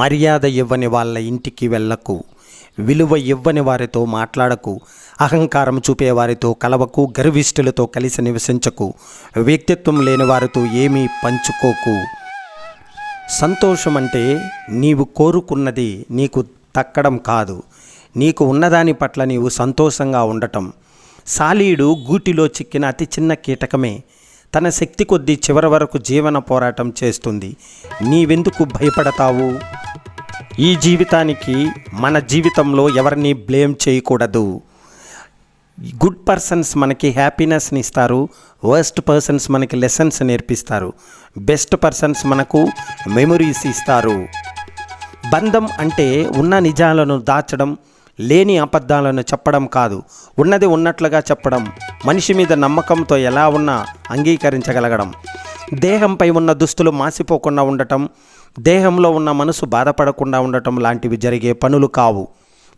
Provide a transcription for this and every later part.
మర్యాద ఇవ్వని వాళ్ళ ఇంటికి వెళ్ళకు విలువ ఇవ్వని వారితో మాట్లాడకు అహంకారం చూపే వారితో కలవకు గర్విష్ఠులతో కలిసి నివసించకు వ్యక్తిత్వం లేని వారితో ఏమీ పంచుకోకు. సంతోషం అంటే నీవు కోరుకున్నది నీకు తక్కడం కాదు నీకు ఉన్నదాని పట్ల నీవు సంతోషంగా ఉండటం. సాలీడు గూటిలో చిక్కిన అతి చిన్న కీటకమే తన శక్తి కొద్దీ చివరి వరకు జీవన పోరాటం చేస్తుంది. నీవెందుకు భయపడతావు? ఈ జీవితానికి మన జీవితంలో ఎవరిని బ్లేమ్ చేయకూడదు. గుడ్ పర్సన్స్ మనకి హ్యాపీనెస్ని ఇస్తారు. వర్స్ట్ పర్సన్స్ మనకి లెసన్స్ నేర్పిస్తారు. బెస్ట్ పర్సన్స్ మనకు మెమొరీస్ ఇస్తారు. బంధం అంటే ఉన్న నిజాలను దాచడం లేని అబద్ధాలను చెప్పడం కాదు. ఉన్నది ఉన్నట్లుగా చెప్పడం మనిషి మీద నమ్మకంతో ఎలా ఉన్నా అంగీకరించగలగడం. దేహంపై ఉన్న దుస్తులు మాసిపోకుండా ఉండటం దేహంలో ఉన్న మనసు బాధపడకుండా ఉండటం లాంటివి జరిగే పనులు కావు.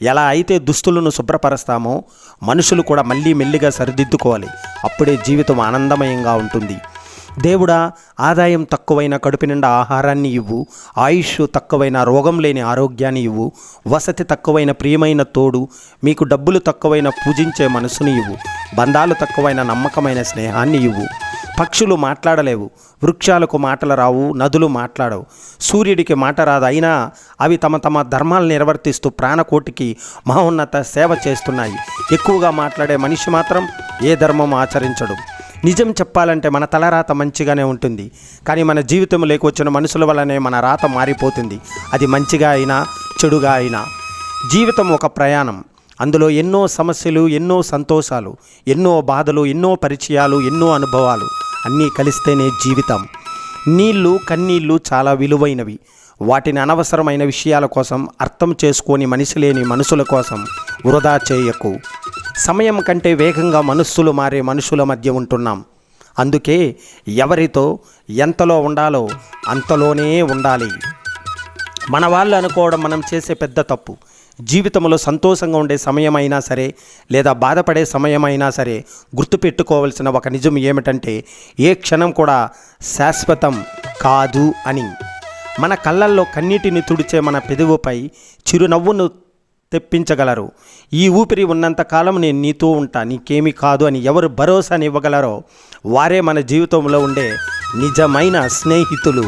ఎలా అయితే దుస్తులను శుభ్రపరుస్తామో మనుషులు కూడా మళ్ళీ మెల్లిగా సరిదిద్దుకోవాలి. అప్పుడే జీవితం ఆనందమయంగా ఉంటుంది. దేవుడా ఆదాయం తక్కువైన కడుపు నిండా ఆహారాన్ని ఇవ్వు ఆయుష్ తక్కువైన రోగం లేని ఆరోగ్యాన్ని ఇవ్వు వసతి తక్కువైన ప్రియమైన తోడు మీకు డబ్బులు తక్కువైన పూజించే మనసుని ఇవ్వు బంధాలు తక్కువైన నమ్మకమైన స్నేహాన్ని ఇవ్వు. పక్షులు మాట్లాడలేవు వృక్షాలకు మాటలు రావు నదులు మాట్లాడవు. సూర్యుడికి మాట రాదు అయినా అవి తమ తమ ధర్మాలు నిర్వర్తిస్తూ ప్రాణకోటికి మహోన్నత సేవ చేస్తున్నాయి. ఎక్కువగా మాట్లాడే మనిషి మాత్రం ఏ ధర్మం ఆచరించడు. నిజం చెప్పాలంటే మన తలరాత మంచిగానే ఉంటుంది. కానీ మన జీవితం వచ్చిన మనుషుల వల్లనే మన రాత మారిపోతుంది. అది మంచిగా అయినా చెడుగా అయినా. జీవితం ఒక ప్రయాణం. అందులో ఎన్నో సమస్యలు ఎన్నో సంతోషాలు ఎన్నో బాధలు ఎన్నో పరిచయాలు ఎన్నో అనుభవాలు. అన్నీ కలిస్తేనే జీవితం. నీళ్ళు కన్నీళ్ళు చాలా విలువైనవి. వాటిని అనవసరమైన విషయాల కోసం అర్థం చేసుకొని మనిషి లేని మనుషుల కోసం వృధా చేయకు. సమయం కంటే వేగంగా మనస్సులు మారే మనుషుల మధ్య ఉంటున్నాం. అందుకే ఎవరితో ఎంతలో ఉండాలో అంతలోనే ఉండాలి. మన వాళ్ళు అనుకోవడం మనం చేసే పెద్ద తప్పు. జీవితంలో సంతోషంగా ఉండే సమయం అయినా సరే లేదా బాధపడే సమయం అయినా సరే గుర్తుపెట్టుకోవాల్సిన ఒక నిజం ఏమిటంటే ఏ క్షణం కూడా శాశ్వతం కాదు అని. మన కళ్ళల్లో కన్నీటిని తుడిచే మన పెదవుపై చిరునవ్వును తెప్పించగలరు. ఈ ఊపిరి ఉన్నంత కాలం నేను నీతో ఉంటా నీకేమీ కాదు అని ఎవరు భరోసాని ఇవ్వగలరో వారే మన జీవితంలో ఉండే నిజమైన స్నేహితులు.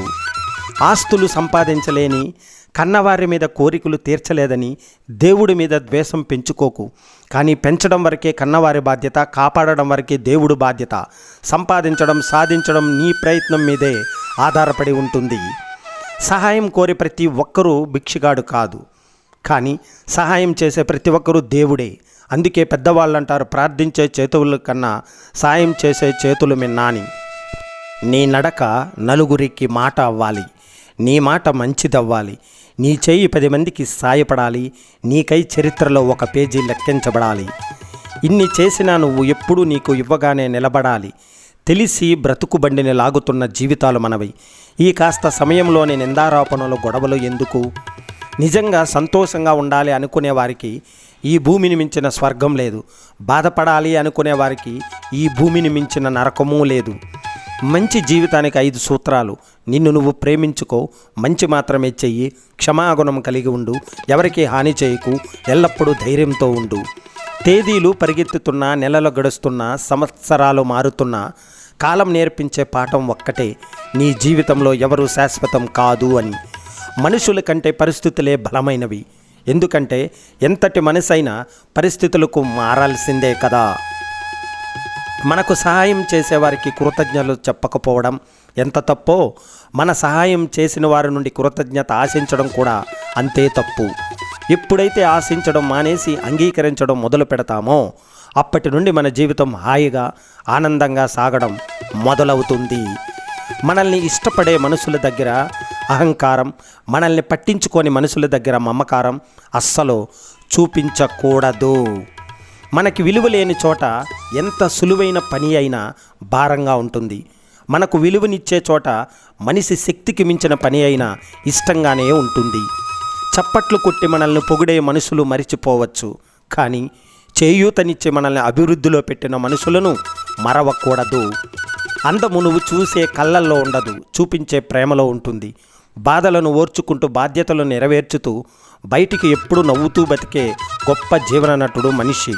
ఆస్తులు సంపాదించలేని కన్నవారి మీద కోరికలు తీర్చలేదని దేవుడి మీద ద్వేషం పెంచుకోకు. కానీ పెంచడం వరకే కన్నవారి బాధ్యత కాపాడడం వరకే దేవుడు బాధ్యత. సంపాదించడం సాధించడం నీ ప్రయత్నం మీదే ఆధారపడి ఉంటుంది. సహాయం కోరి ప్రతి ఒక్కరూ భిక్షగాడు కాదు. కానీ సహాయం చేసే ప్రతి ఒక్కరూ దేవుడే. అందుకే పెద్దవాళ్ళు అంటారు ప్రార్థించే చేతుల కన్నా సాయం చేసే చేతులు మిన్నాని. నీ నడక నలుగురికి మాట అవ్వాలి. నీ మాట మంచిదవ్వాలి. నీ చేయి పది మందికి సాయపడాలి. నీకై చరిత్రలో ఒక పేజీ లెక్కించబడాలి. ఇన్ని చేసినా నువ్వు ఎప్పుడూ నీకు ఇవ్వగానే నిలబడాలి. తెలిసి బ్రతుకు బండిని లాగుతున్న జీవితాలు మనవి. ఈ కాస్త సమయంలోని నిందారోపణలు గొడవలు ఎందుకు? నిజంగా సంతోషంగా ఉండాలి అనుకునే వారికి ఈ భూమిని మించిన స్వర్గం లేదు. బాధపడాలి అనుకునే వారికి ఈ భూమిని మించిన నరకము లేదు. మంచి జీవితానికి ఐదు సూత్రాలు. నిన్ను నువ్వు ప్రేమించుకో మంచి మాత్రమే చెయ్యి క్షమాగుణం కలిగి ఉండు ఎవరికి హాని చేయకు ఎల్లప్పుడూ ధైర్యంతో ఉండు. తేదీలు పరిగెత్తుతున్నా నెలలు గడుస్తున్నా సంవత్సరాలు మారుతున్నా కాలం నేర్పించే పాఠం ఒక్కటే. నీ జీవితంలో ఎవరు శాశ్వతం కాదు అని. మనుషుల కంటే పరిస్థితులే బలమైనవి. ఎందుకంటే ఎంతటి మనసైనా పరిస్థితులకు మారాల్సిందే కదా. మనకు సహాయం చేసేవారికి కృతజ్ఞతలు చెప్పకపోవడం ఎంత తప్పో మన సహాయం చేసిన వారి నుండి కృతజ్ఞత ఆశించడం కూడా అంతే తప్పు. ఎప్పుడైతే ఆశించడం మానేసి అంగీకరించడం మొదలు పెడతామో అప్పటి నుండి మన జీవితం హాయిగా ఆనందంగా సాగడం మొదలవుతుంది. మనల్ని ఇష్టపడే మనుషుల దగ్గర అహంకారం మనల్ని పట్టించుకొని మనుషుల దగ్గర మమకారం అస్సలు చూపించకూడదు. మనకి విలువ లేని చోట ఎంత సులువైన పని అయినా భారంగా ఉంటుంది. మనకు విలువనిచ్చే చోట మనిషి శక్తికి మించిన పని అయినా ఇష్టంగానే ఉంటుంది. చప్పట్లు కొట్టి మనల్ని పొగిడే మనుషులు మరిచిపోవచ్చు. కానీ చేయూతనిచ్చే మనల్ని అభివృద్ధిలో పెట్టిన మనుషులను మరవకూడదు. అందము నువ్వు చూసే కళ్ళల్లో ఉండదు చూపించే ప్రేమలో ఉంటుంది. బాధలను ఓర్చుకుంటూ బాధ్యతలు నెరవేర్చుతూ బయటికి ఎప్పుడూ నవ్వుతూ బతికే గొప్ప జీవన నటుడు మనిషి.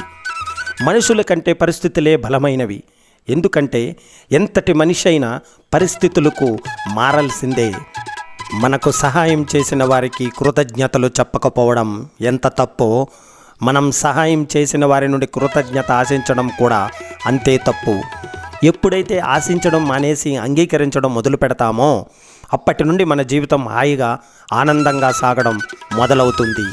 మనుషుల కంటే పరిస్థితులే బలమైనవి. ఎందుకంటే ఎంతటి మనిషి అయినా పరిస్థితులకు మారాల్సిందే. మనకు సహాయం చేసిన వారికి కృతజ్ఞతలు చెప్పకపోవడం ఎంత తప్పో మనం సహాయం చేసిన వారి నుండి కృతజ్ఞత ఆశించడం కూడా అంతే తప్పు. ఎప్పుడైతే ఆశించడం మానేసి అంగీకరించడం మొదలు పెడతామో అప్పటి నుండి మన జీవితం హాయిగా ఆనందంగా సాగడం మొదలవుతుంది.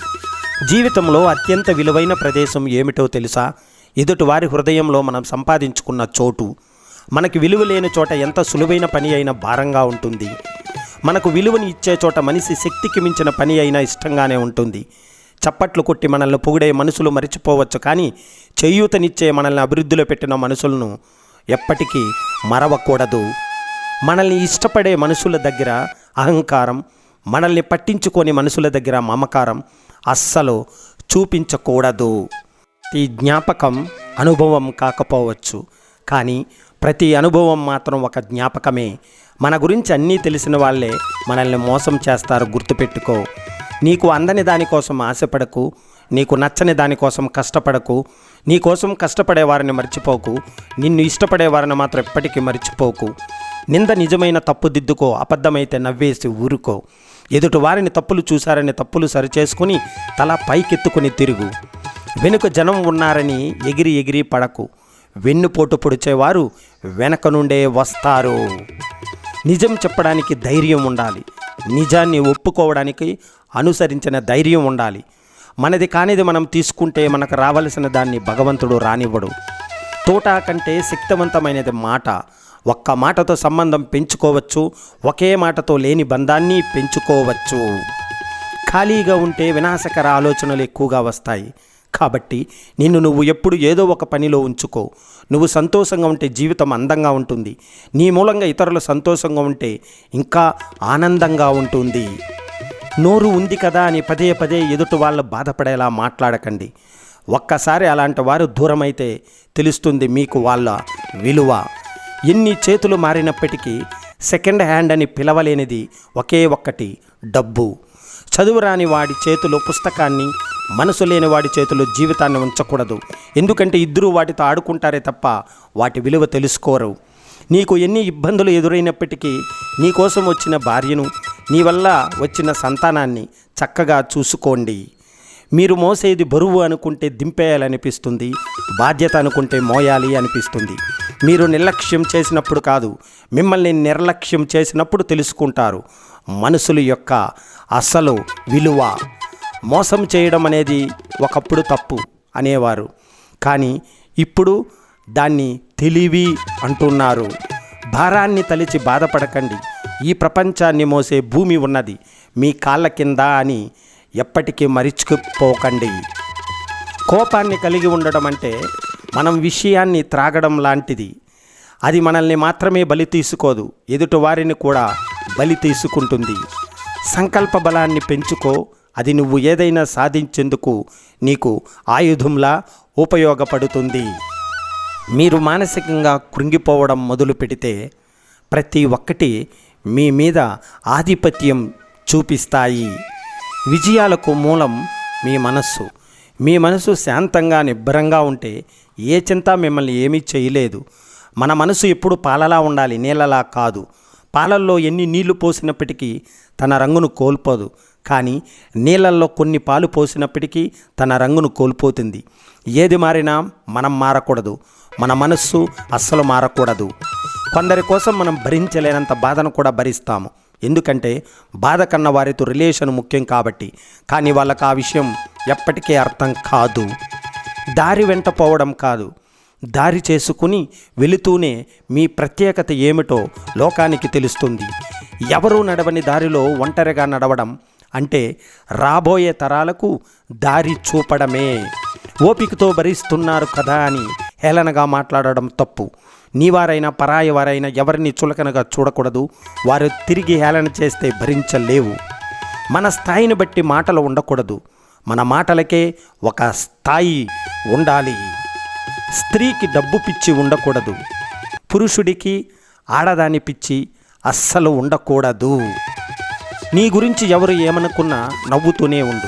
జీవితంలో అత్యంత విలువైన ప్రదేశం ఏమిటో తెలుసా? ఎదుటివారి హృదయంలో మనం సంపాదించుకున్న చోటు. మనకి విలువ లేని చోట ఎంత సులువైన పని అయినా భారంగా ఉంటుంది. మనకు విలువని ఇచ్చే చోట మనిషి శక్తికి మించిన పని అయినా ఇష్టంగానే ఉంటుంది. చప్పట్లు కొట్టి మనల్ని పొగిడే మనుషులు మరిచిపోవచ్చు కానీ చేయూతనిచ్చే మనల్ని అభివృద్ధిలో పెట్టిన మనసులను ఎప్పటికీ మరవకూడదు. మనల్ని ఇష్టపడే మనుషుల దగ్గర అహంకారం మనల్ని పట్టించుకొని మనుషుల దగ్గర మమకారం అస్సలు చూపించకూడదు. ఈ జ్ఞాపకం అనుభవం కాకపోవచ్చు కానీ ప్రతి అనుభవం మాత్రం ఒక జ్ఞాపకమే. మన గురించి అన్నీ తెలిసిన వాళ్ళే మనల్ని మోసం చేస్తారు గుర్తుపెట్టుకో. నీకు అందని దానికోసం ఆశపడకు నీకు నచ్చని దానికోసం కష్టపడకు నీకోసం కష్టపడే వారిని మర్చిపోకు నిన్ను ఇష్టపడే వారిని మాత్రం ఎప్పటికీ మర్చిపోకు. నింద నిజమైన తప్పు దిద్దుకో అబద్ధమైతే నవ్వేసి ఊరుకో. ఎదుటి వారిని తప్పులు చూశారని తప్పులు సరిచేసుకుని తల పైకెత్తుకుని తిరుగు. వెనుక జనం ఉన్నారని ఎగిరి ఎగిరి పడకు. వెన్నుపోటు పొడిచేవారు వెనక నుండే వస్తారు. నిజం చెప్పడానికి ధైర్యం ఉండాలి. నిజాన్ని ఒప్పుకోవడానికి అనుసరించిన ధైర్యం ఉండాలి. మనది కానిది మనం తీసుకుంటే మనకు రావలసిన దాన్ని భగవంతుడు రానివ్వడు. తోట కంటే శక్తివంతమైనది మాట. ఒక్క మాటతో సంబంధం పెంచుకోవచ్చు ఒకే మాటతో లేని బంధాన్ని పెంచుకోవచ్చు. ఖాళీగా ఉంటే వినాశకర ఆలోచనలు ఎక్కువగా వస్తాయి. కాబట్టి నిన్ను నువ్వు ఎప్పుడు ఏదో ఒక పనిలో ఉంచుకో. నువ్వు సంతోషంగా ఉంటే జీవితం అందంగా ఉంటుంది. నీ మూలంగా ఇతరులు సంతోషంగా ఉంటే ఇంకా ఆనందంగా ఉంటుంది. నోరు ఉంది కదా అని పదే పదే ఎదుటి వాళ్ళు బాధపడేలా మాట్లాడకండి. ఒక్కసారి అలాంటి వారు దూరమైతే తెలుస్తుంది మీకు వాళ్ళ విలువ. ఎన్ని చేతులు మారినప్పటికీ సెకండ్ హ్యాండ్ అని పిలవలేనిది ఒకే ఒక్కటి డబ్బు. చదువురాని వాడి చేతిలో పుస్తకాన్ని మనసు లేని వాడి చేతిలో జీవితాన్ని ఉంచకూడదు. ఎందుకంటే ఇద్దరూ వాటితో ఆడుకుంటారే తప్ప వాటి విలువ తెలుసుకోరు. నీకు ఎన్ని ఇబ్బందులు ఎదురైనప్పటికీ నీకోసం వచ్చిన భార్యను నీ వల్ల వచ్చిన సంతానాన్ని చక్కగా చూసుకోండి. మీరు మోసేది బరువు అనుకుంటే దింపేయాలనిపిస్తుంది బాధ్యత అనుకుంటే మోయాలి అనిపిస్తుంది. మీరు నిర్లక్ష్యం చేసినప్పుడు కాదు మిమ్మల్ని నిర్లక్ష్యం చేసినప్పుడు తెలుసుకుంటారు. మనుషుల యొక్క అసలు విలువ. మోసం చేయడం అనేది ఒకప్పుడు తప్పు అనేవారు. కానీ ఇప్పుడు దాన్ని తెలివి అంటున్నారు. భారాన్ని తలిచి బాధపడకండి. ఈ ప్రపంచాన్ని మోసే భూమి ఉన్నది. మీ కాళ్ళ కింద అని ఎప్పటికీ మరిచిపోకండి. కోపాన్ని కలిగి ఉండడం అంటే మనం విషయాన్ని త్రాగడం లాంటిది. అది మనల్ని మాత్రమే బలి తీసుకోదు ఎదుటి వారిని కూడా బలి తీసుకుంటుంది. సంకల్ప బలాన్ని పెంచుకో అది నువ్వు ఏదైనా సాధించేందుకు నీకు ఆయుధంలా ఉపయోగపడుతుంది. మీరు మానసికంగా కృంగిపోవడం మొదలు పెడితే ప్రతి ఒక్కటి మీ మీద ఆధిపత్యం చూపిస్తాయి. విజయాలకు మూలం మీ మనస్సు. మీ మనసు శాంతంగా నిబ్బరంగా ఉంటే ఏ చింత మిమ్మల్ని ఏమీ చేయలేదు. మన మనసు ఎప్పుడు పాలలా ఉండాలి నీళ్ళలా కాదు. పాలల్లో ఎన్ని నీళ్ళు పోసినప్పటికీ తన రంగును కోల్పోదు. కానీ నీళ్ళల్లో కొన్ని పాలు పోసినప్పటికీ తన రంగును కోల్పోతుంది. ఏది మారినా మనం మారకూడదు. మన మనస్సు అస్సలు మారకూడదు. కొందరి కోసం మనం భరించలేనంత బాధను కూడా భరిస్తాము. ఎందుకంటే బాధ కన్న వారితో రిలేషన్ ముఖ్యం కాబట్టి. కానీ వాళ్ళకు ఆ విషయం ఎప్పటికీ అర్థం కాదు. దారి వెంట పోవడం కాదు. దారి చేసుకుని వెళుతూనే మీ ప్రత్యేకత ఏమిటో లోకానికి తెలుస్తుంది. ఎవరూ నడవని దారిలో ఒంటరిగా నడవడం అంటే రాబోయే తరాలకు దారి చూపడమే. ఓపికతో భరిస్తున్నారు కదా అని హేళనగా మాట్లాడడం తప్పు. నీవారైనా పరాయి వారైనా ఎవరిని చులకనగా చూడకూడదు. వారు తిరిగి హేళన చేస్తే భరించలేవు. మన స్థాయిని బట్టి మాటలు ఉండకూడదు. మన మాటలకే ఒక స్థాయి ఉండాలి. స్త్రీకి డబ్బు పిచ్చి ఉండకూడదు. పురుషుడికి ఆడదాని పిచ్చి అస్సలు ఉండకూడదు. నీ గురించి ఎవరు ఏమనుకున్నా నవ్వుతూనే ఉండు.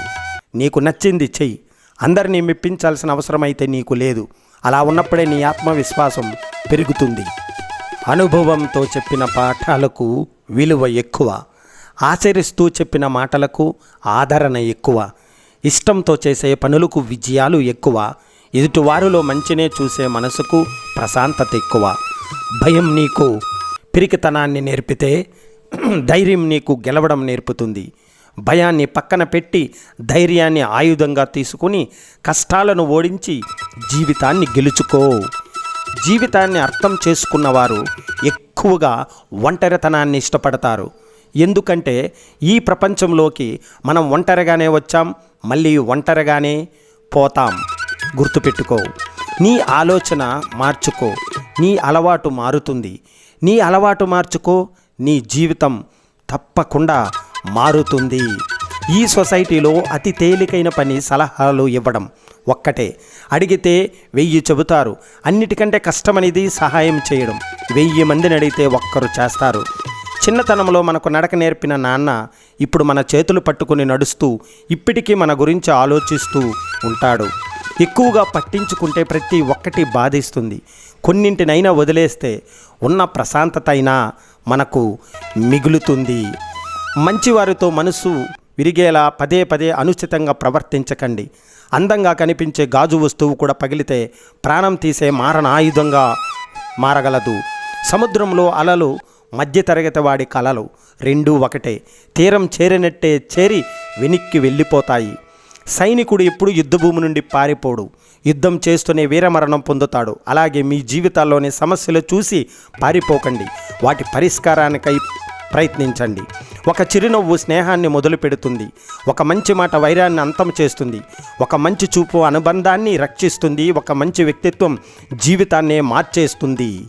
నీకు నచ్చింది చెయ్యి. అందరినీ మెప్పించాల్సిన అవసరమైతే నీకు లేదు. అలా ఉన్నప్పుడే నీ ఆత్మవిశ్వాసం పెరుగుతుంది. అనుభవంతో చెప్పిన పాఠాలకు విలువ ఎక్కువ. ఆచరిస్తూ చెప్పిన మాటలకు ఆదరణ ఎక్కువ. ఇష్టంతో చేసే పనులకు విజయాలు ఎక్కువ. ఎదుటివారిలో మంచినే చూసే మనసుకు ప్రశాంతత ఎక్కువ. భయం నీకు పిరికితనాన్ని నేర్పితే ధైర్యం నీకు గెలవడం నేర్పుతుంది. భయాన్ని పక్కన పెట్టి ధైర్యాన్ని ఆయుధంగా తీసుకుని కష్టాలను ఓడించి జీవితాన్ని గెలుచుకో. జీవితాన్ని అర్థం చేసుకున్నవారు ఎక్కువగా ఒంటరితనాన్ని ఇష్టపడతారు. ఎందుకంటే ఈ ప్రపంచంలోకి మనం ఒంటరిగానే వచ్చాం మళ్ళీ ఒంటరిగానే పోతాం. గుర్తుపెట్టుకో నీ ఆలోచన మార్చుకో నీ అలవాటు మారుతుంది. నీ అలవాటు మార్చుకో నీ జీవితం తప్పకుండా మారుతుంది. ఈ సొసైటీలో అతి తేలికైన పని సలహాలు ఇవ్వడం ఒక్కటే. అడిగితే వెయ్యి చెబుతారు. అన్నిటికంటే కష్టమనేది సహాయం చేయడం. వెయ్యి మందిని అడిగితే ఒక్కరు చేస్తారు. చిన్నతనంలో మనకు నడక నేర్పిన నాన్న ఇప్పుడు మన చేతులు పట్టుకుని నడుస్తూ ఇప్పటికీ మన గురించి ఆలోచిస్తూ ఉంటాడు. ఎక్కువగా పట్టించుకుంటే ప్రతి ఒక్కటి బాధిస్తుంది. కొన్నింటినైనా వదిలేస్తే ఉన్న ప్రశాంతత అయినా మనకు మిగులుతుంది. మంచివారితో మనసు విరిగేలా పదే పదే అనుచితంగా ప్రవర్తించకండి. అందంగా కనిపించే గాజు వస్తువు కూడా పగిలితే ప్రాణం తీసే మారణ ఆయుధంగా మారగలదు. సముద్రంలో అలలు మధ్యతరగతి వాడి కలలు రెండూ ఒకటే. తీరం చేరినట్టే చేరి వెనక్కి వెళ్ళిపోతాయి. సైనికుడు ఎప్పుడు యుద్ధభూమి నుండి పారిపోడు. యుద్ధం చేస్తూనే వీరమరణం పొందుతాడు. అలాగే మీ జీవితాల్లోని సమస్యలు చూసి పారిపోకండి. వాటి పరిష్కారానికై ప్రయత్నించండి. ఒక చిరునవ్వు స్నేహాన్ని మొదలు పెడుతుంది. ఒక మంచి మాట వైరాన్ని అంతం చేస్తుంది. ఒక మంచి చూపు అనుబంధాన్ని రక్షిస్తుంది. ఒక మంచి వ్యక్తిత్వం జీవితాన్నే మార్చేస్తుంది.